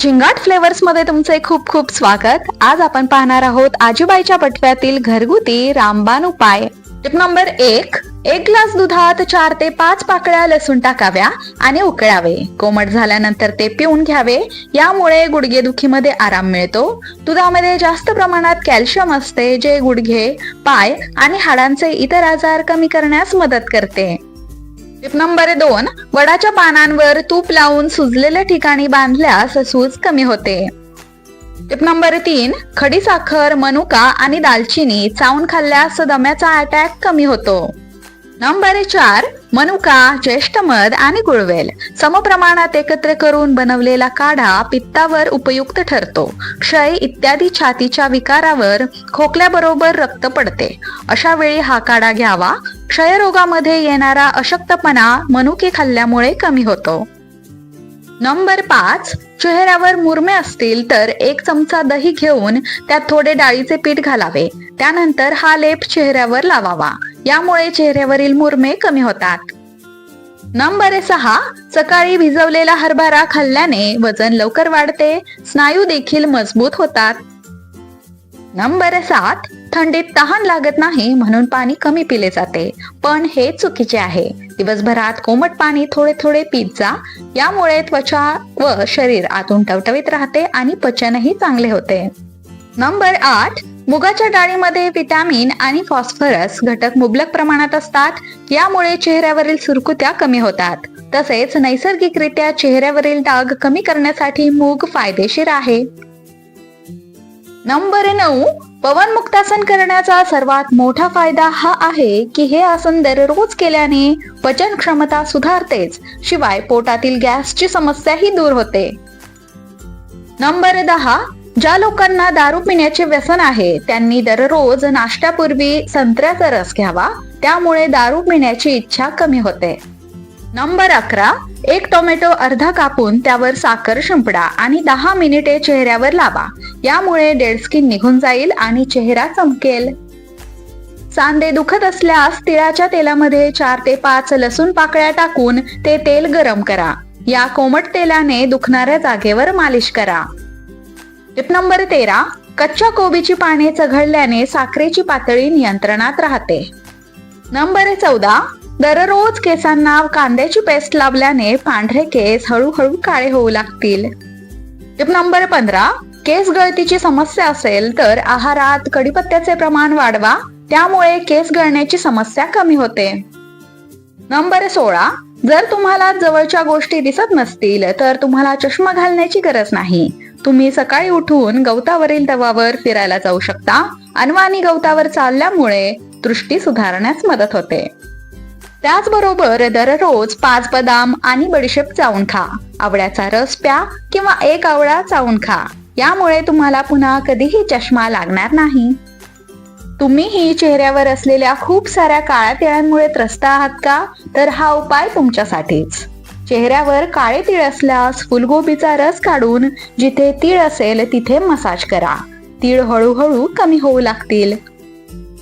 झिंगाट फ्लेवर्समध्ये तुमचे खूप खूप स्वागत. आज आपण पाहणार आहोत आजूबाईच्या पटव्यातील घरगुती रामबान उपाय. टिप नंबर एक एक ग्लास दुधात चार ते पाच पाकळ्या लसूण टाकाव्या आणि उकळावे. कोमट झाल्यानंतर ते पिऊन घ्यावे. यामुळे गुडघेदुखीमध्ये आराम मिळतो. दुधामध्ये जास्त प्रमाणात कॅल्शियम असते जे गुडघे पाय आणि हाडांचे इतर आजार कमी करण्यास मदत करते. नंबर दोन वडाच्या पानांवर तूप लावून सुजलेल्या ठिकाणी बांधल्यास सूज कमी होते. टिप नंबर तीन खडी साखर मनुका आणि दालचिनी चावून खाल्ल्यास दम्याचा अटॅक कमी होतो. नंबर चार मनुका ज्येष्ठ मध आणि गुळवेल. समप्रमाणात एकत्र करून बनवलेला काढा पित्तावर उपयुक्त ठरतो. क्षय इत्यादी छातीच्या विकारावर खोकल्याबरोबर रक्त पडते. अशा वेळी हा काढा घ्यावा. क्षयरोगामध्ये येणारा अशक्तपणा मनुके खाल्ल्यामुळे कमी होतो. नंबर पाच. चेहऱ्यावर मुरमे असतील तर एक चमचा दही घेऊन त्यात थोडे डाळीचे पीठ घालावे. त्यानंतर हा लेप चेहऱ्यावर लावावा. यामुळे चेहऱ्यावरील मुरमे कमी होतात. नंबर सहा सकाळी भिजवलेला हरभरा खाल्ल्याने वजन लवकर वाढते स्नायू देखील मजबूत होतात. नंबर सात थंडीत तहान लागत नाही म्हणून पाणी कमी पिले जाते पण हे चुकीचे आहे. दिवसभरात कोमट पाणी थोडे थोडे पित जा यामुळे त्वचा व शरीर आतून टवटवीत राहते आणि पचनही चांगले होते. नंबर आठ मुगाच्या डाळीमध्ये विटॅमिन आणि फॉस्फरस घटक मुबलक प्रमाणात असतात यामुळे चेहऱ्यावरील सुरकुत्या कमी होतात. तसेच नैसर्गिकरित्या चेहऱ्यावरील डाग कमी करण्यासाठी मूग फायदेशीर आहे. नंबर नऊ पवन मुक्तासन करण्याचा सर्वात मोठा फायदा हा आहे की हे आसन दररोज केल्याने पचन क्षमता सुधारतेच शिवाय पोटातील गॅसची समस्याही दूर होते. नंबर दहा ज्या लोकांना दारू पिण्याचे व्यसन आहे त्यांनी दररोज नाश्त्यापूर्वी संत्र्याचा रस घ्यावा. त्यामुळे दारू पिण्याची इच्छा कमी होते. नंबर अकरा एक टोमॅटो अर्धा कापून त्यावर साखर शिंपडा आणि दहा मिनिटे चेहऱ्यावर लावा. यामुळे डेड स्किन निघून जाईल आणि चेहरा चमकेल. सांदे दुखत असल्यास तिळाच्या तेलामध्ये चार ते पाच लसूण पाकळ्या टाकून ते तेल गरम करा. या कोमट तेलाने दुखणाऱ्या जागेवर मालिश करा. टिप नंबर तेरा कच्च्या कोबीची पाने चघळल्याने साखरेची पातळी नियंत्रणात राहते. नंबर चौदा दररोज केसांना कांद्याची पेस्ट लावल्याने पांढरे केस हळूहळू काळे होऊ लागतील. टिप नंबर पंधरा केस गळतीची समस्या असेल तर आहारात कडीपत्त्याचे प्रमाण वाढवा त्यामुळे केस गळण्याची समस्या कमी होते. नंबर सोळा जर तुम्हाला जवळच्या गोष्टी दिसत नसतील तर तुम्हाला चष्मा घालण्याची गरज नाही. तुम्ही सकाळी उठून गवतावरील तवावर फिरायला जाऊ शकता. अनवाणी गवतावर चालल्यामुळे दृष्टी सुधारण्यास मदत होते. त्याचबरोबर दररोज पाच बदाम आणि बडीशेप चावून खा. आवळ्याचा रस प्या किंवा एक आवळा चावून खा. यामुळे तुम्हाला पुन्हा कधीही चष्मा लागणार नाही. तुम्हीही चेहऱ्यावर असलेल्या खूप साऱ्या काळ्या तिळ्यांमुळे त्रस्त आहात का? तर हा उपाय तुमच्यासाठीच. चेहऱ्यावर काळे तीळ असल्यास फुलगोबीचा रस काढून जिथे तीळ असेल तिथे मसाज करा. तीळ हळूहळू कमी होऊ लागतील.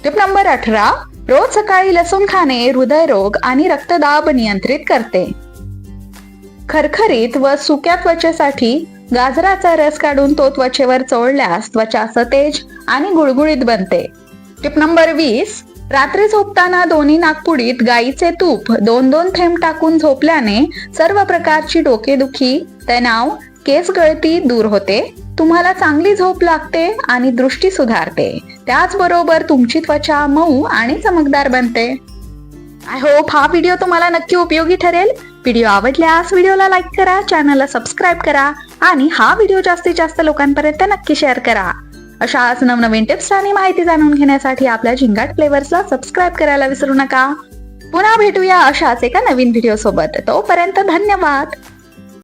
टिप नंबर अठरा रोज सकाळी लसूण खाणे हृदयरोग आणि रक्तदाब नियंत्रित करते. खरखरीत व सुक्या त्वचेसाठी गाजराचा रस काढून तो त्वचेवर चोळल्यास त्वचा सतेज आणि गुळगुळीत बनते. टिप नंबर वीस रात्री झोपताना दोन्ही नागपुडीत गाईचे तूप दोन दोन थेंब टाकून झोपल्याने सर्व प्रकारची डोकेदुखी तणाव केस गळती दूर होते. तुम्हाला चांगली झोप लागते आणि दृष्टी सुधारते. त्याचबरोबर तुमची त्वचा मऊ आणि चमकदार बनते. आय होप हा व्हिडिओ तुम्हाला नक्की उपयोगी ठरेल. व्हिडिओ आवडल्यास व्हिडिओला लाईक करा चॅनलला सबस्क्राईब करा आणि हा व्हिडिओ जास्तीत जास्त लोकांपर्यंत नक्की शेअर करा. अशाच नवनवीन टिप्स आणि माहिती जाणून घेण्यासाठी आपल्या झिंगाट फ्लेवर्सला सबस्क्राईब करायला विसरू नका. पुन्हा भेटूया अशाच एका नवीन व्हिडिओ सोबत. तोपर्यंत धन्यवाद.